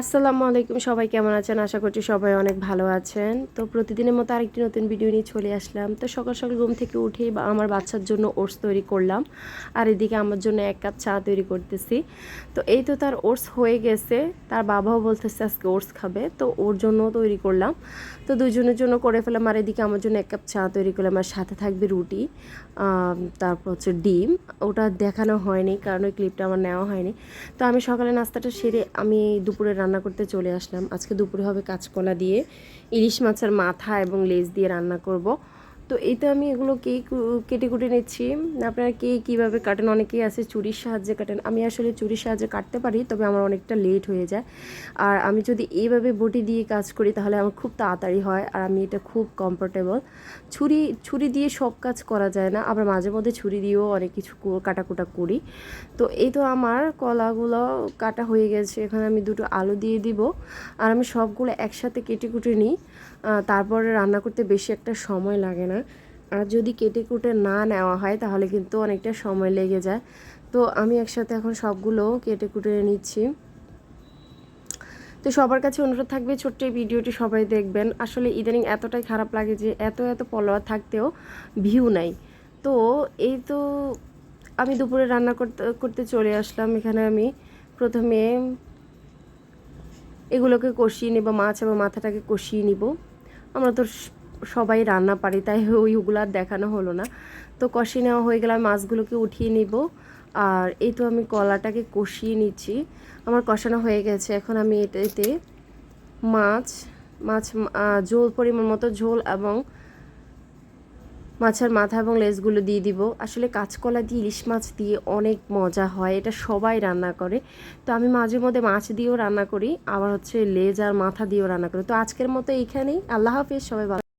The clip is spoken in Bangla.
আসসালামু আলাইকুম, সবাই কেমন আছেন? আশা করছি সবাই অনেক ভালো আছেন। তো প্রতিদিনের মতো আরেকটি নতুন ভিডিও নিয়ে চলে আসলাম। তো সকাল সকাল ঘুম থেকে উঠেই আমার বাচ্চার জন্য ওটস তৈরি করলাম। আর এদিকে আমার জন্য এক কাপ চা তৈরি করতেছি। তো এই তো তার ওটস হয়ে গেছে। তার বাবাও বলতেছে আজকে ওটস খাবে। তো ওর জন্যও তৈরি করলাম। তো দুজনের জন্য করে ফেলাম আর এদিকে আমার জন্য এক কাপ চা তৈরি করলাম। আর সাথে থাকবে রুটি তারপর হচ্ছে ডিম। ওটা দেখানো হয়নি, কারণ ওই ক্লিপটা আমার নেওয়া হয়নি। তো আমি সকালে নাস্তাটা সেরে আমি দুপুরে রান্না করতে চলে আসলাম। আজকে দুপুরে হবে কাঁচকলা দিয়ে। ইলিশ মাছের মাথা এবং লেজ দিয়ে রান্না করব। তো এই তো আমি এগুলো কে কেটে কুটে নিচ্ছি। আপনারা কে কীভাবে কাটেন? অনেকেই আছে চুরির সাহায্যে কাটেন। আমি আসলে চুরির সাহায্যে কাটতে পারি, তবে আমার অনেকটা লেট হয়ে যায়। আর আমি যদি এইভাবে বটি দিয়ে কাজ করি, তাহলে আমার খুব তাড়াতাড়ি হয় আর আমি এটা খুব কমফোর্টেবল ছুরি ছুরি দিয়ে সব কাজ করা যায় না। আবার মাঝে মধ্যে ছুরি দিয়েও অনেক কিছু কাটাকুটা করি। তো এই তো আমার কলাগুলো কাটা হয়ে গেছে। এখানে আমি দুটো আলু দিয়ে দিব। আর আমি সবগুলো একসাথে কেটে কুটে নিই। তারপরে রান্না করতে বেশি একটা সময় লাগে না। আর যদি কেটে কুটে না নেওয়া হয়, তাহলে কিন্তু অনেকটা সময় লেগে যায়। তো আমি একসাথে এখন সবগুলো কেটে কুটে নিচ্ছি। তো সবার কাছে অনুরোধ থাকবে, ছোট্ট এই ভিডিওটি সবাই দেখবেন। আসলে ইদানিং এতটাই খারাপ লাগে যে, এত এত ফলোয়ার থাকতেও ভিউ নাই। তো এই তো আমি দুপুরে রান্না করতে করতে চলে আসলাম। এখানে আমি প্রথমে এগুলোকে কষিয়ে নেব, মাছ এবং মাথাটাকে কষিয়ে নিব। আমরা তো সবাই রান্না পারি, তাই ওইগুলো আর দেখানো হলো না। তো কষিয়ে নেওয়া হয়ে গেলে মাছগুলোকে উঠিয়ে নিব। আর এই তো আমি কলাটাকে কষিয়ে নিচ্ছি। আমার কষানো হয়ে গেছে। এখন আমি এটাতে মাছ মাছ ঝোল পরিমাণ মতো ঝোল এবং মাছের মাথা এবং লেজগুলো দিয়ে দিব। আসলে কাঁচকলা দিয়ে ইলিশ মাছ দিয়ে অনেক মজা হয়। এটা সবাই রান্না করে। তো আমি মাঝে মধ্যে মাছ দিয়েও রান্না করি। আবার হচ্ছে লেজ আর মাথা দিয়েও রান্না করি। তো আজকের মতো এইখানেই। আল্লাহ হাফিজ, সবাই